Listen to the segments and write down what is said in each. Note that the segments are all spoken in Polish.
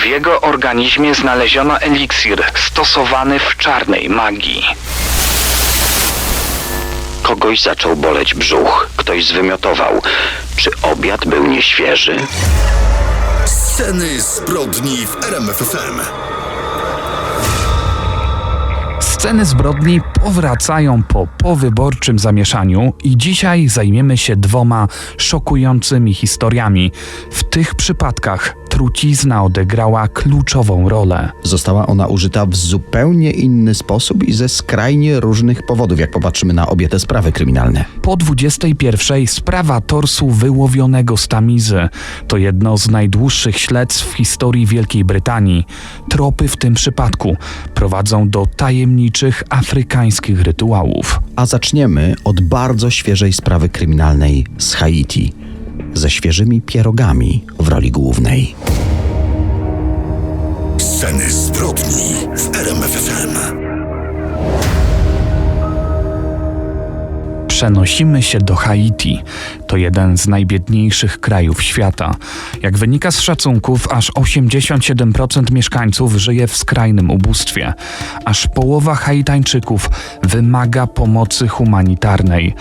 W jego organizmie znaleziono eliksir stosowany w czarnej magii. Kogoś zaczął boleć brzuch, ktoś zwymiotował. Czy obiad był nieświeży? Sceny zbrodni w RMFFM. Sceny zbrodni powracają po powyborczym zamieszaniu i dzisiaj zajmiemy się dwoma szokującymi historiami. W tych przypadkach trucizna odegrała kluczową rolę. Została ona użyta w zupełnie inny sposób i ze skrajnie różnych powodów, jak popatrzymy na obie te sprawy kryminalne. Po 21 sprawa torsu wyłowionego z Tamizy to jedno z najdłuższych śledztw w historii Wielkiej Brytanii. Tropy w tym przypadku prowadzą do tajemniczych afrykańskich rytuałów. A zaczniemy od bardzo świeżej sprawy kryminalnej z Haiti. Ze świeżymi pierogami w roli głównej. Sceny zbrodni w RMFFM. Przenosimy się do Haiti. To jeden z najbiedniejszych krajów świata. Jak wynika z szacunków, aż 87% mieszkańców żyje w skrajnym ubóstwie. Aż połowa Haitańczyków wymaga pomocy humanitarnej.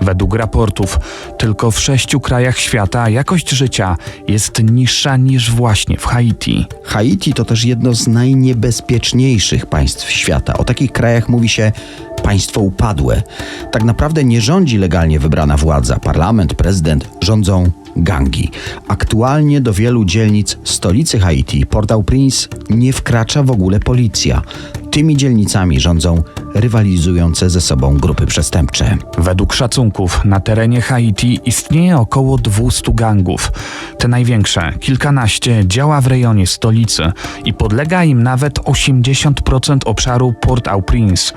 Według raportów, tylko w sześciu krajach świata jakość życia jest niższa niż właśnie w Haiti. Haiti to też jedno z najniebezpieczniejszych państw świata. O takich krajach mówi się państwo upadłe. Tak naprawdę nie rządzi legalnie wybrana władza. Parlament, prezydent rządzą gangi. Aktualnie do wielu dzielnic stolicy Haiti, Port-au-Prince, nie wkracza w ogóle policja. Tymi dzielnicami rządzą rywalizujące ze sobą grupy przestępcze. Według szacunków na terenie Haiti istnieje około 200 gangów. Te największe, kilkanaście, działa w rejonie stolicy i podlega im nawet 80% obszaru Port-au-Prince.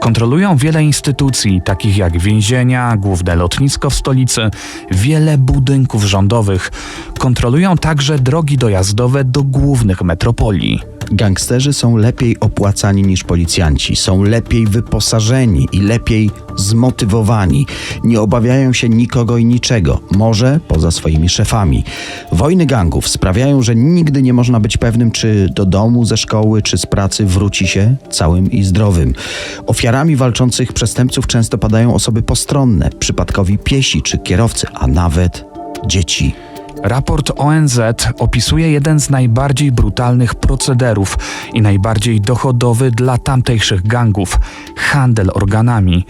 Kontrolują wiele instytucji, takich jak więzienia, główne lotnisko w stolicy, wiele budynków rządowych. Kontrolują także drogi dojazdowe do głównych metropolii. Gangsterzy są lepiej opłacani niż policjanci, są lepiej wyposażeni i lepiej zmotywowani. Nie obawiają się nikogo i niczego, może poza swoimi szefami. Wojny gangów sprawiają, że nigdy nie można być pewnym, czy do domu, ze szkoły, czy z pracy wróci się całym i zdrowym. Ofiarami walczących przestępców często padają osoby postronne, przypadkowi piesi czy kierowcy, a nawet dzieci. Raport ONZ opisuje jeden z najbardziej brutalnych procederów i najbardziej dochodowy dla tamtejszych gangów handel organami.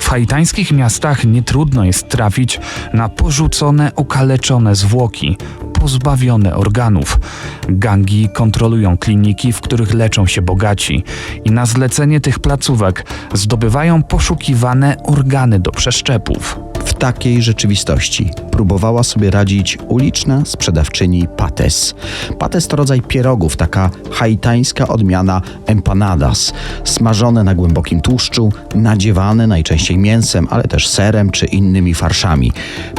W haitańskich miastach nie trudno jest trafić na porzucone, okaleczone zwłoki, pozbawione organów. Gangi kontrolują kliniki, w których leczą się bogaci i na zlecenie tych placówek zdobywają poszukiwane organy do przeszczepów. W takiej rzeczywistości próbowała sobie radzić uliczna sprzedawczyni pates. Pates to rodzaj pierogów, taka haitańska odmiana empanadas, smażone na głębokim tłuszczu, nadziewane najczęściej mięsem, ale też serem czy innymi farszami.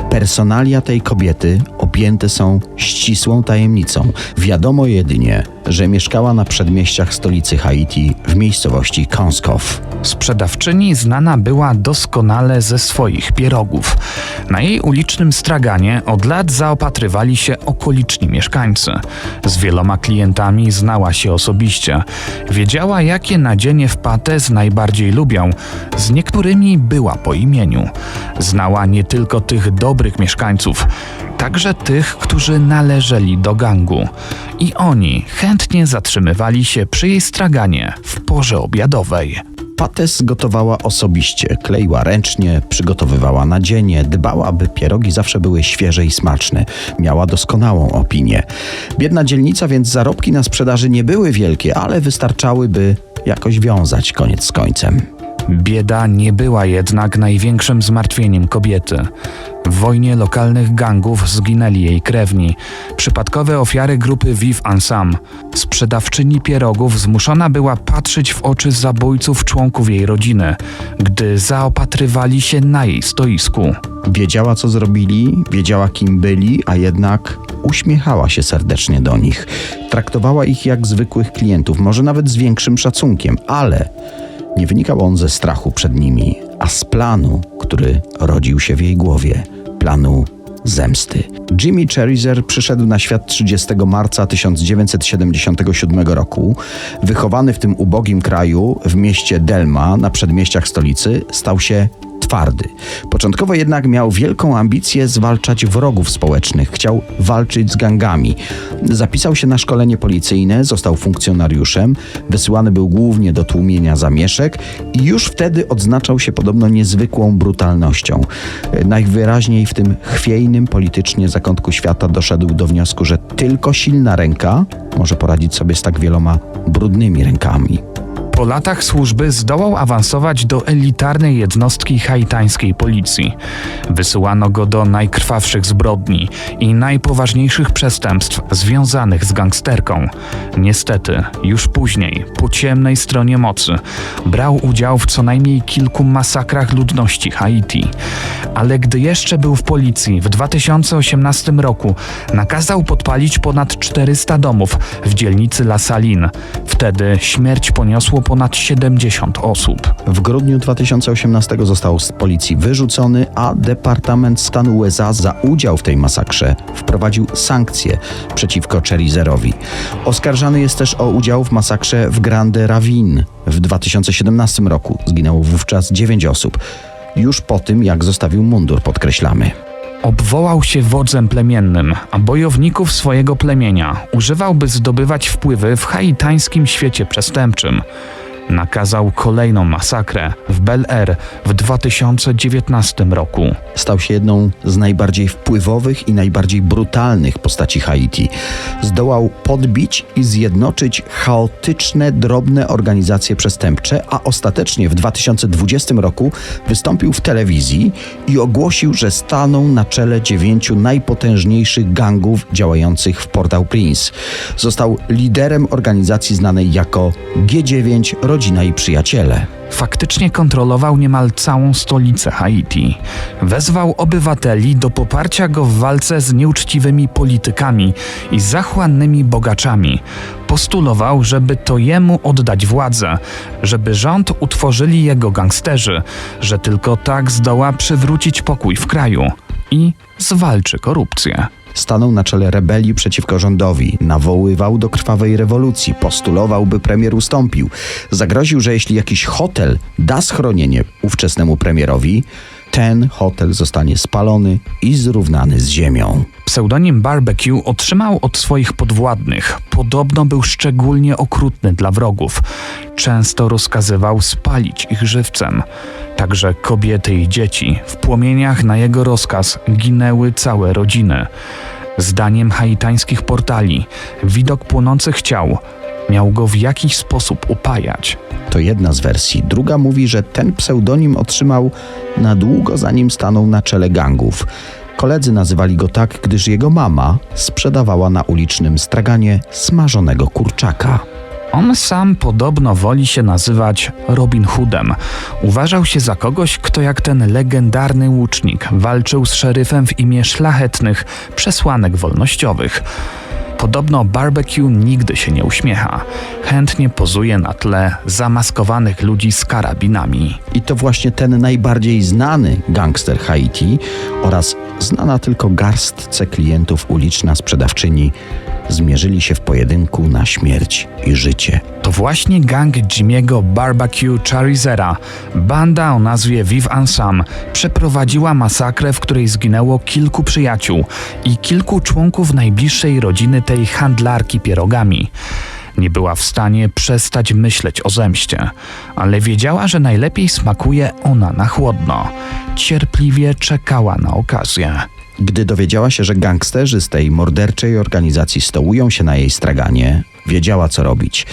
Personalia tej kobiety objęte są ścisłą tajemnicą. Wiadomo jedynie, że mieszkała na przedmieściach stolicy Haiti w miejscowości Konskow. Sprzedawczyni znana była doskonale ze swoich pierogów. Na jej ulicznym straganie od lat zaopatrywali się okoliczni mieszkańcy. Z wieloma klientami znała się osobiście. Wiedziała, jakie nadzienie w pates najbardziej lubią. Z niektórymi była po imieniu. Znała nie tylko tych dobrych mieszkańców, także tych, którzy należeli do gangu. I oni chętnie zatrzymywali się przy jej straganie w porze obiadowej. Pates gotowała osobiście, kleiła ręcznie, przygotowywała nadzienie, dbała, by pierogi zawsze były świeże i smaczne. Miała doskonałą opinię. Biedna dzielnica, więc zarobki na sprzedaży nie były wielkie, ale wystarczały, by jakoś wiązać koniec z końcem. Bieda nie była jednak największym zmartwieniem kobiety. W wojnie lokalnych gangów zginęli jej krewni. Przypadkowe ofiary grupy Viv Ansam. Sprzedawczyni pierogów zmuszona była patrzeć w oczy zabójców członków jej rodziny, gdy zaopatrywali się na jej stoisku. Wiedziała, co zrobili, wiedziała, kim byli, a jednak uśmiechała się serdecznie do nich. Traktowała ich jak zwykłych klientów, może nawet z większym szacunkiem, ale nie wynikał on ze strachu przed nimi, a z planu, który rodził się w jej głowie planu zemsty. Jimmy Cherizer przyszedł na świat 30 marca 1977 roku. Wychowany w tym ubogim kraju, w mieście Delma, na przedmieściach stolicy, stał się twardy. Początkowo jednak miał wielką ambicję zwalczać wrogów społecznych. Chciał walczyć z gangami. Zapisał się na szkolenie policyjne, został funkcjonariuszem, wysyłany był głównie do tłumienia zamieszek i już wtedy odznaczał się podobno niezwykłą brutalnością. Najwyraźniej w tym chwiejnym politycznie zakątku świata doszedł do wniosku, że tylko silna ręka może poradzić sobie z tak wieloma brudnymi rękami. Po latach służby zdołał awansować do elitarnej jednostki haitańskiej policji. Wysyłano go do najkrwawszych zbrodni i najpoważniejszych przestępstw związanych z gangsterką. Niestety, już później, po ciemnej stronie mocy, brał udział w co najmniej kilku masakrach ludności Haiti. Ale gdy jeszcze był w policji w 2018 roku, nakazał podpalić ponad 400 domów w dzielnicy La Saline. Wtedy śmierć poniosło ponad 70 osób. W grudniu 2018 został z policji wyrzucony, a Departament Stanu USA za udział w tej masakrze wprowadził sankcje przeciwko Cherizerowi. Oskarżany jest też o udział w masakrze w Grande Ravine w 2017 roku. Zginęło wówczas 9 osób. Już po tym, jak zostawił mundur, podkreślamy. Obwołał się wodzem plemiennym, a bojowników swojego plemienia używał, by zdobywać wpływy w haitańskim świecie przestępczym. Nakazał kolejną masakrę w Bel Air w 2019 roku. Stał się jedną z najbardziej wpływowych i najbardziej brutalnych postaci Haiti. Zdołał podbić i zjednoczyć chaotyczne, drobne organizacje przestępcze, a ostatecznie w 2020 roku wystąpił w telewizji i ogłosił, że staną na czele dziewięciu najpotężniejszych gangów działających w Port-au-Prince. Został liderem organizacji znanej jako G9 Rodzina i Przyjaciele. Faktycznie kontrolował niemal całą stolicę Haiti. Wezwał obywateli do poparcia go w walce z nieuczciwymi politykami i zachłannymi bogaczami. Postulował, żeby to jemu oddać władzę, żeby rząd utworzyli jego gangsterzy, że tylko tak zdoła przywrócić pokój w kraju i zwalczy korupcję. Stanął na czele rebelii przeciwko rządowi, nawoływał do krwawej rewolucji, postulował, by premier ustąpił. Zagroził, że jeśli jakiś hotel da schronienie ówczesnemu premierowi, ten hotel zostanie spalony i zrównany z ziemią. Pseudonim Barbecue otrzymał od swoich podwładnych. Podobno był szczególnie okrutny dla wrogów. Często rozkazywał spalić ich żywcem. Także kobiety i dzieci w płomieniach na jego rozkaz ginęły całe rodziny. Zdaniem haitańskich portali, widok płonących ciał miał go w jakiś sposób upajać. To jedna z wersji. Druga mówi, że ten pseudonim otrzymał na długo zanim stanął na czele gangów. Koledzy nazywali go tak, gdyż jego mama sprzedawała na ulicznym straganie smażonego kurczaka. On sam podobno woli się nazywać Robin Hoodem. Uważał się za kogoś, kto jak ten legendarny łucznik walczył z szeryfem w imię szlachetnych przesłanek wolnościowych. Podobno barbecue nigdy się nie uśmiecha. Chętnie pozuje na tle zamaskowanych ludzi z karabinami. I to właśnie ten najbardziej znany gangster Haiti oraz znana tylko garstce klientów uliczna sprzedawczyni zmierzyli się w pojedynku na śmierć i życie. To właśnie gang Jimmy'ego Barbecue Charizera, banda o nazwie Viv Ansam, przeprowadziła masakrę, w której zginęło kilku przyjaciół i kilku członków najbliższej rodziny tej handlarki pierogami. Nie była w stanie przestać myśleć o zemście, ale wiedziała, że najlepiej smakuje ona na chłodno. Cierpliwie czekała na okazję. Gdy dowiedziała się, że gangsterzy z tej morderczej organizacji stołują się na jej straganie, wiedziała co robić.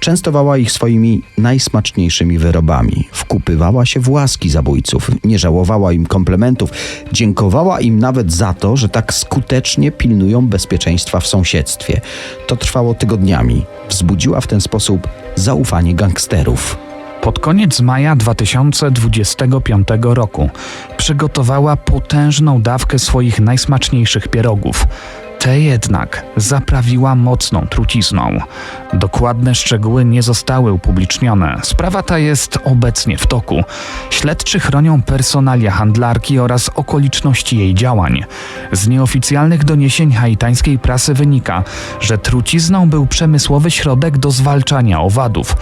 Częstowała ich swoimi najsmaczniejszymi wyrobami, wkupywała się w łaski zabójców, nie żałowała im komplementów, dziękowała im nawet za to, że tak skutecznie pilnują bezpieczeństwa w sąsiedztwie. To trwało tygodniami. Wzbudziła w ten sposób zaufanie gangsterów. Pod koniec maja 2025 roku przygotowała potężną dawkę swoich najsmaczniejszych pierogów. Tę jednak zaprawiła mocną trucizną. Dokładne szczegóły nie zostały upublicznione. Sprawa ta jest obecnie w toku. Śledczy chronią personalia handlarki oraz okoliczności jej działań. Z nieoficjalnych doniesień haitańskiej prasy wynika, że trucizną był przemysłowy środek do zwalczania owadów.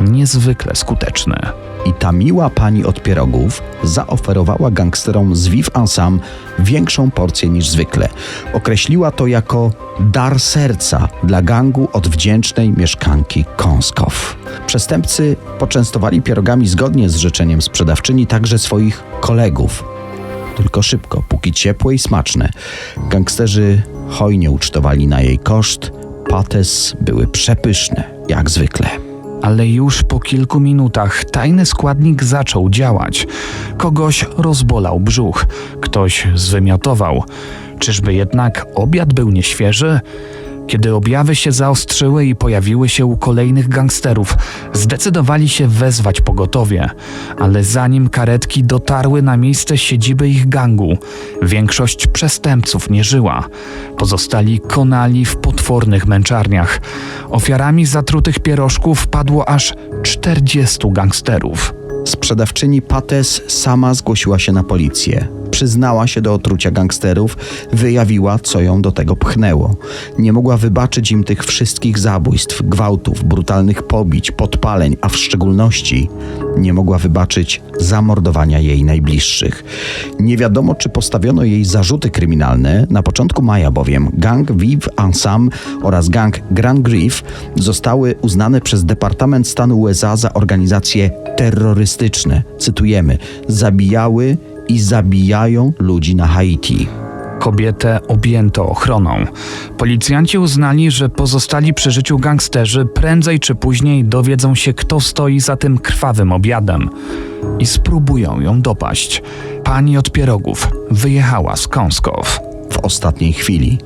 Niezwykle skuteczny. I ta miła pani od pierogów zaoferowała gangsterom z Viv Ansam większą porcję niż zwykle. Określiła to jako dar serca dla gangu od wdzięcznej mieszkanki Kąskow. Przestępcy poczęstowali pierogami zgodnie z życzeniem sprzedawczyni także swoich kolegów. Tylko szybko, póki ciepłe i smaczne. Gangsterzy hojnie ucztowali na jej koszt. Pates były przepyszne, jak zwykle. Ale już po kilku minutach tajny składnik zaczął działać. Kogoś rozbolał brzuch, ktoś zwymiotował. Czyżby jednak obiad był nieświeży? Kiedy objawy się zaostrzyły i pojawiły się u kolejnych gangsterów, zdecydowali się wezwać pogotowie. Ale zanim karetki dotarły na miejsce siedziby ich gangu, większość przestępców nie żyła. Pozostali konali w potwornych męczarniach. Ofiarami zatrutych pierożków padło aż 40 gangsterów. Sprzedawczyni Pates sama zgłosiła się na policję. Przyznała się do otrucia gangsterów, wyjawiła, co ją do tego pchnęło. Nie mogła wybaczyć im tych wszystkich zabójstw, gwałtów, brutalnych pobić, podpaleń, a w szczególności nie mogła wybaczyć zamordowania jej najbliższych. Nie wiadomo, czy postawiono jej zarzuty kryminalne. Na początku maja bowiem gang Viv Ansam oraz gang Grand Grief zostały uznane przez Departament Stanu USA za organizacje terrorystyczne. Cytujemy: zabijały i zabijają ludzi na Haiti. Kobietę objęto ochroną. Policjanci uznali, że pozostali przy życiu gangsterzy prędzej czy później dowiedzą się, kto stoi za tym krwawym obiadem i spróbują ją dopaść. Pani od pierogów wyjechała z Kąskow. w ostatniej chwili.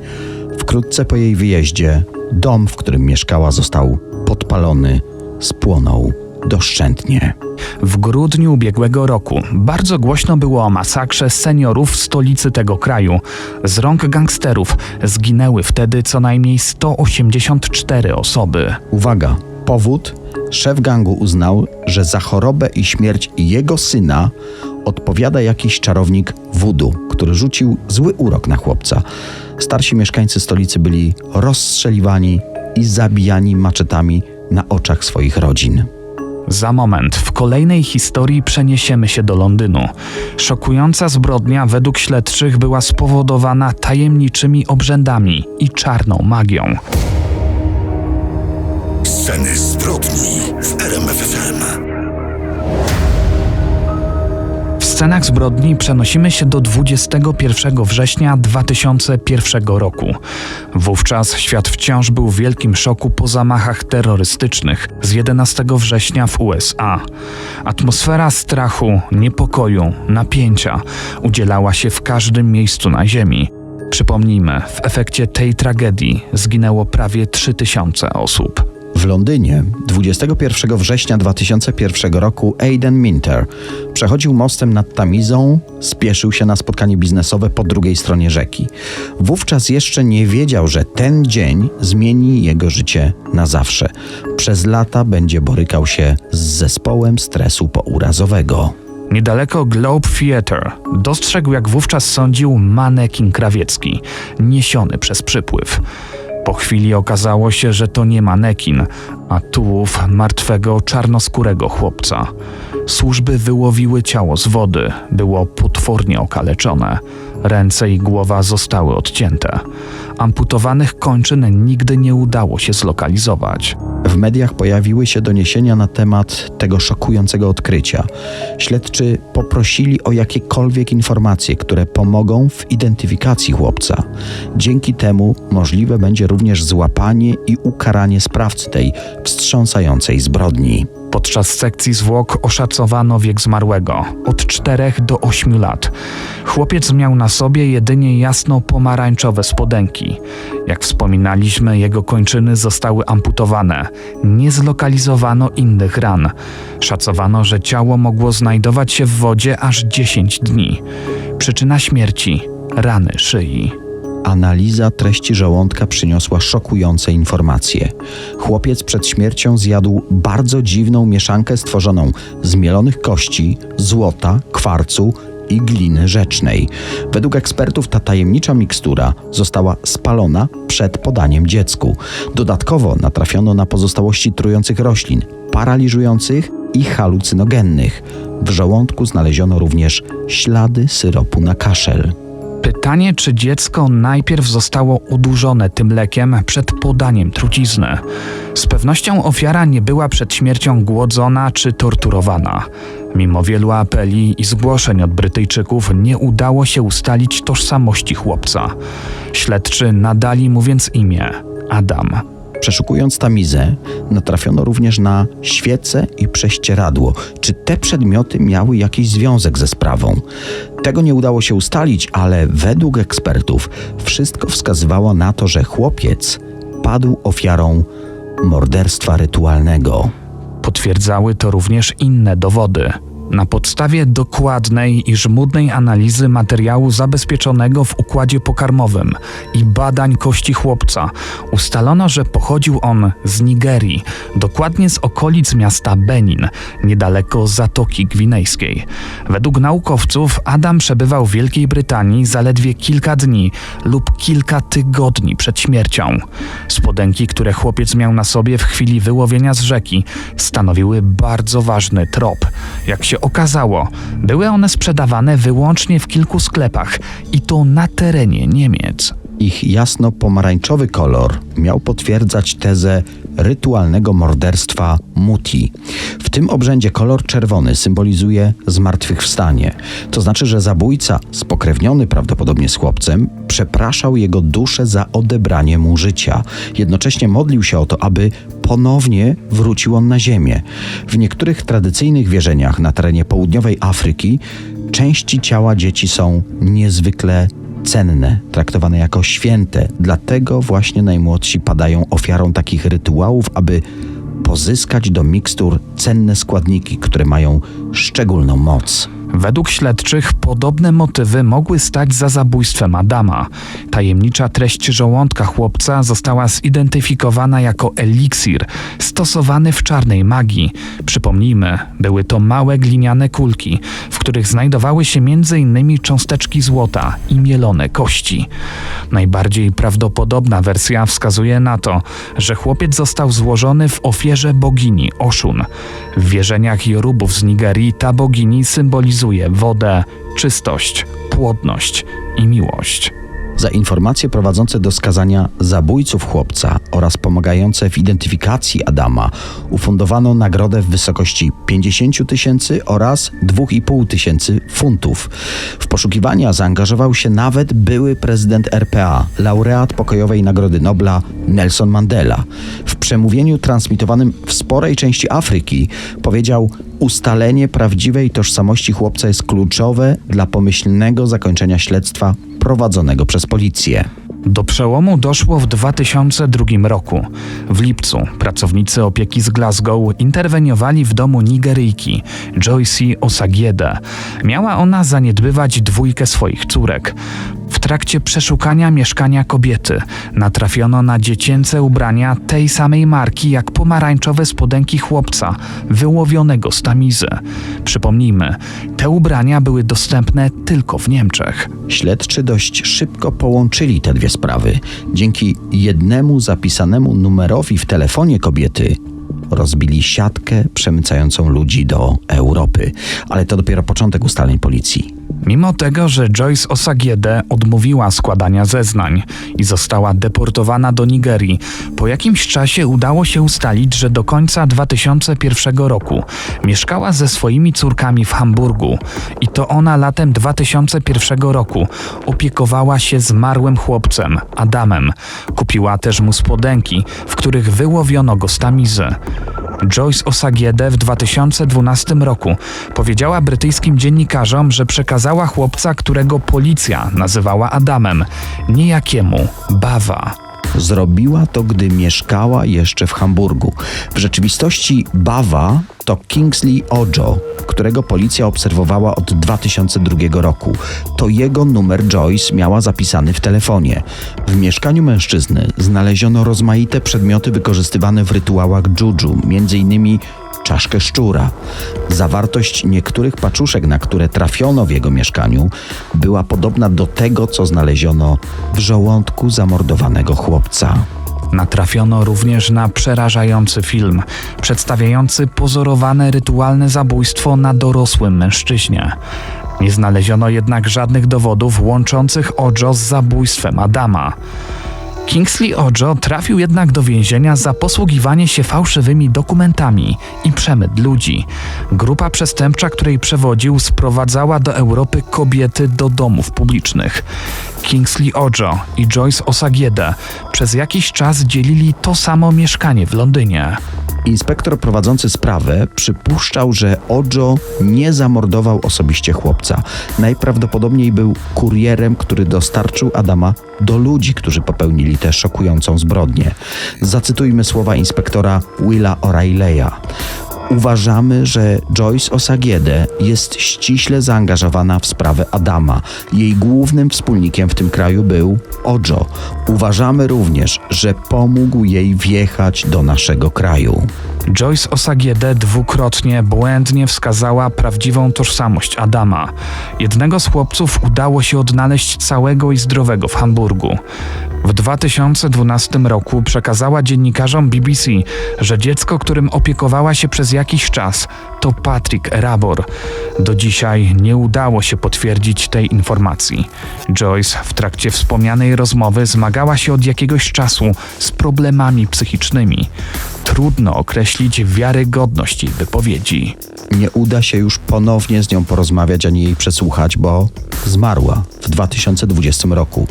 Wkrótce po jej wyjeździe dom, w którym mieszkała, został podpalony, spłonął doszczętnie. W grudniu ubiegłego roku bardzo głośno było o masakrze seniorów w stolicy tego kraju. Z rąk gangsterów zginęły wtedy co najmniej 184 osoby. Uwaga, powód? Szef gangu uznał, że za chorobę i śmierć jego syna odpowiada jakiś czarownik voodoo, który rzucił zły urok na chłopca. Starsi mieszkańcy stolicy byli rozstrzeliwani i zabijani maczetami na oczach swoich rodzin. Za moment w kolejnej historii przeniesiemy się do Londynu. Szokująca zbrodnia według śledczych była spowodowana tajemniczymi obrzędami i czarną magią. Sceny zbrodni scenach zbrodni przenosimy się do 21 września 2001 roku. Wówczas świat wciąż był w wielkim szoku po zamachach terrorystycznych z 11 września w USA. Atmosfera strachu, niepokoju, napięcia udzielała się w każdym miejscu na Ziemi. Przypomnijmy, w efekcie tej tragedii zginęło prawie 3000 osób. W Londynie 21 września 2001 roku Aiden Minter przechodził mostem nad Tamizą, spieszył się na spotkanie biznesowe po drugiej stronie rzeki. Wówczas jeszcze nie wiedział, że ten dzień zmieni jego życie na zawsze. Przez lata będzie borykał się z zespołem stresu pourazowego. Niedaleko Globe Theatre dostrzegł, jak wówczas sądził, manekin krawiecki, niesiony przez przypływ. Po chwili okazało się, że to nie manekin, a tułów martwego czarnoskórego chłopca. Służby wyłowiły ciało z wody, było potwornie okaleczone. Ręce i głowa zostały odcięte. Amputowanych kończyn nigdy nie udało się zlokalizować. W mediach pojawiły się doniesienia na temat tego szokującego odkrycia. Śledczy poprosili o jakiekolwiek informacje, które pomogą w identyfikacji chłopca. Dzięki temu możliwe będzie również złapanie i ukaranie sprawcy tej wstrząsającej zbrodni. Podczas sekcji zwłok oszacowano wiek zmarłego od 4 do 8 lat. Chłopiec miał na sobie jedynie jasno-pomarańczowe spodenki. Jak wspominaliśmy, jego kończyny zostały amputowane. Nie zlokalizowano innych ran. Szacowano, że ciało mogło znajdować się w wodzie aż 10 dni. Przyczyna śmierci rany szyi. Analiza treści żołądka przyniosła szokujące informacje. Chłopiec przed śmiercią zjadł bardzo dziwną mieszankę stworzoną z mielonych kości, złota, kwarcu i gliny rzecznej. Według ekspertów ta tajemnicza mikstura została spalona przed podaniem dziecku. Dodatkowo natrafiono na pozostałości trujących roślin, paraliżujących i halucynogennych. W żołądku znaleziono również ślady syropu na kaszel. Pytanie, czy dziecko najpierw zostało udurzone tym lekiem przed podaniem trucizny. Z pewnością ofiara nie była przed śmiercią głodzona czy torturowana. Mimo wielu apeli i zgłoszeń od Brytyjczyków nie udało się ustalić tożsamości chłopca. Śledczy nadali mu więc imię Adam. Przeszukując tamizę, natrafiono również na świece i prześcieradło. Czy te przedmioty miały jakiś związek ze sprawą? Tego nie udało się ustalić, ale według ekspertów wszystko wskazywało na to, że chłopiec padł ofiarą morderstwa rytualnego. Potwierdzały to również inne dowody. Na podstawie dokładnej i żmudnej analizy materiału zabezpieczonego w układzie pokarmowym i badań kości chłopca ustalono, że pochodził on z Nigerii, dokładnie z okolic miasta Benin, niedaleko Zatoki Gwinejskiej. Według naukowców Adam przebywał w Wielkiej Brytanii zaledwie kilka dni lub kilka tygodni przed śmiercią. Spodenki, które chłopiec miał na sobie w chwili wyłowienia z rzeki, stanowiły bardzo ważny trop. Jak się okazało, były one sprzedawane wyłącznie w kilku sklepach i to na terenie Niemiec. Ich jasno-pomarańczowy kolor miał potwierdzać tezę rytualnego morderstwa Muti. W tym obrzędzie kolor czerwony symbolizuje zmartwychwstanie. To znaczy, że zabójca, spokrewniony prawdopodobnie z chłopcem, przepraszał jego duszę za odebranie mu życia. Jednocześnie modlił się o to, aby ponownie wrócił on na ziemię. W niektórych tradycyjnych wierzeniach na terenie południowej Afryki części ciała dzieci są niezwykle cenne, traktowane jako święte. Dlatego właśnie najmłodsi padają ofiarą takich rytuałów, aby pozyskać do mikstur cenne składniki, które mają szczególną moc. Według śledczych podobne motywy mogły stać za zabójstwem Adama. Tajemnicza treść żołądka chłopca została zidentyfikowana jako eliksir stosowany w czarnej magii. Przypomnijmy, były to małe gliniane kulki, w których znajdowały się m.in. cząsteczki złota i mielone kości. Najbardziej prawdopodobna wersja wskazuje na to, że chłopiec został złożony w ofierze bogini Oshun. W wierzeniach Jorubów z Nigerii ta bogini symbolizuje wodę, czystość, płodność i miłość. Za informacje prowadzące do skazania zabójców chłopca oraz pomagające w identyfikacji Adama ufundowano nagrodę w wysokości 50 tysięcy oraz 2,5 tysięcy funtów. W poszukiwania zaangażował się nawet były prezydent RPA, laureat pokojowej Nagrody Nobla Nelson Mandela. W przemówieniu transmitowanym w sporej części Afryki powiedział: Ustalenie prawdziwej tożsamości chłopca jest kluczowe dla pomyślnego zakończenia śledztwa prowadzonego przez policję. Do przełomu doszło w 2002 roku. W lipcu pracownicy opieki z Glasgow interweniowali w domu Nigeryjki, Joyce Osagiede. Miała ona zaniedbywać dwójkę swoich córek. W trakcie przeszukania mieszkania kobiety natrafiono na dziecięce ubrania tej samej marki jak pomarańczowe spodenki chłopca wyłowionego z tamizy. Przypomnijmy, te ubrania były dostępne tylko w Niemczech. Śledczy dość szybko połączyli te dwie sprawy. Dzięki jednemu zapisanemu numerowi w telefonie kobiety rozbili siatkę przemycającą ludzi do Europy. Ale to dopiero początek ustaleń policji. Mimo tego, że Joyce Osagiede odmówiła składania zeznań i została deportowana do Nigerii, po jakimś czasie udało się ustalić, że do końca 2001 roku mieszkała ze swoimi córkami w Hamburgu i to ona latem 2001 roku opiekowała się zmarłym chłopcem, Adamem. Kupiła też mu spodenki, w których wyłowiono go z tamizy. Joyce Osagiede w 2012 roku powiedziała brytyjskim dziennikarzom, że przekazała chłopca, którego policja nazywała Adamem, niejakiemu Bawa. Zrobiła to, gdy mieszkała jeszcze w Hamburgu. W rzeczywistości Bawa to Kingsley Ojo, którego policja obserwowała od 2002 roku. To jego numer Joyce miała zapisany w telefonie. W mieszkaniu mężczyzny znaleziono rozmaite przedmioty wykorzystywane w rytuałach juju, m.in czaszkę szczura. Zawartość niektórych paczuszek, na które trafiono w jego mieszkaniu, była podobna do tego, co znaleziono w żołądku zamordowanego chłopca. Natrafiono również na przerażający film, przedstawiający pozorowane rytualne zabójstwo na dorosłym mężczyźnie. Nie znaleziono jednak żadnych dowodów łączących Ojo z zabójstwem Adama. Kingsley Ojo trafił jednak do więzienia za posługiwanie się fałszywymi dokumentami i przemyt ludzi. Grupa przestępcza, której przewodził, sprowadzała do Europy kobiety do domów publicznych. Kingsley Ojo i Joyce Osagiede przez jakiś czas dzielili to samo mieszkanie w Londynie. Inspektor prowadzący sprawę przypuszczał, że Ojo nie zamordował osobiście chłopca. Najprawdopodobniej był kurierem, który dostarczył Adama do ludzi, którzy popełnili tę szokującą zbrodnię. Zacytujmy słowa inspektora Willa O'Reilly'a. Uważamy, że Joyce Osagiede jest ściśle zaangażowana w sprawę Adama. Jej głównym wspólnikiem w tym kraju był Ojo. Uważamy również, że pomógł jej wjechać do naszego kraju. Joyce Osagiede dwukrotnie błędnie wskazała prawdziwą tożsamość Adama. Jednego z chłopców udało się odnaleźć całego i zdrowego w Hamburgu. W 2012 roku przekazała dziennikarzom BBC, że dziecko, którym opiekowała się przez jakiś czas, to Patrick Rabor. Do dzisiaj nie udało się potwierdzić tej informacji. Joyce w trakcie wspomnianej rozmowy zmagała się od jakiegoś czasu z problemami psychicznymi. Trudno określić wiarygodność jej wypowiedzi. Nie uda się już ponownie z nią porozmawiać ani jej przesłuchać, bo zmarła w 2020 roku.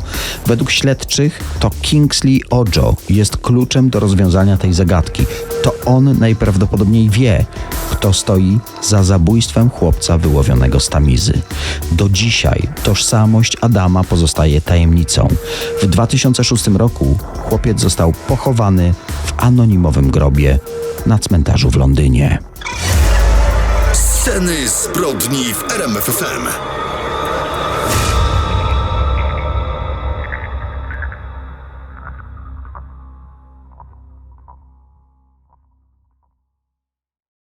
Według śledczych to Kingsley Ojo jest kluczem do rozwiązania tej zagadki. To on najprawdopodobniej wie, kto stoi za zabójstwem chłopca wyłowionego z tamizy. Do dzisiaj tożsamość Adama pozostaje tajemnicą. W 2006 roku chłopiec został pochowany w anonimowym grobie na cmentarzu w Londynie. Sceny zbrodni w RMFFM.